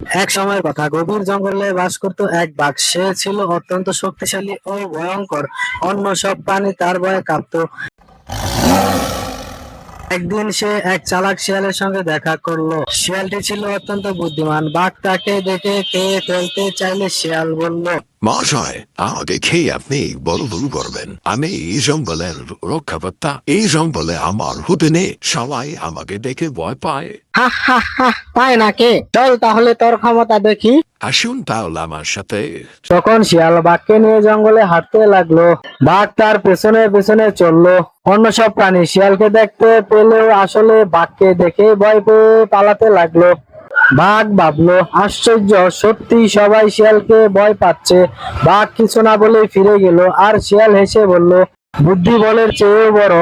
এক সময়ের কথা, গভীর জঙ্গলে বাস করত এক বাঘ। সে ছিল অত্যন্ত শক্তিশালী ও ভয়ঙ্কর। অন্য সব প্রাণী তার ভয়ে কাঁপতো। একদিন সে এক চালাক শিয়ালের সঙ্গে দেখা করল। শিয়ালটি ছিল অত্যন্ত বুদ্ধিমান। বাঘ তাকে দেখে খেয়ে ফেলতে চাইলে শিয়াল বলল মহাশয় আমাকে খেয়ে আপনি বড় ভুল করবেন। আমি এই জঙ্গলের রক্ষাকর্তা। এই জঙ্গলে আমার হুতে নেই। সবাই আমাকে দেখে ভয় পায়। হা হা হা তাই নাকি? চল তাহলে তোর ক্ষমতা দেখি। আসুন তাহলে আমার সাথে। তখন শিয়াল বাঘকে নিয়ে জঙ্গলে হাঁটতে লাগল। বাঘ তার পেছনে পেছনে চলল। অন্য সব প্রাণী শিয়ালকে দেখতে পেলেও আসলে বাঘকে দেখে ভয় পেয়ে পালাতে লাগল। বাঘ ভাবলো, আশ্চর্য, সত্যি সবাই শিয়ালকে ভয় পাচ্ছে। বাঘ কিছু না বলে ফিরে গেল, আর শিয়াল হেসে বলল বুদ্ধি বলের চেয়েও বড়।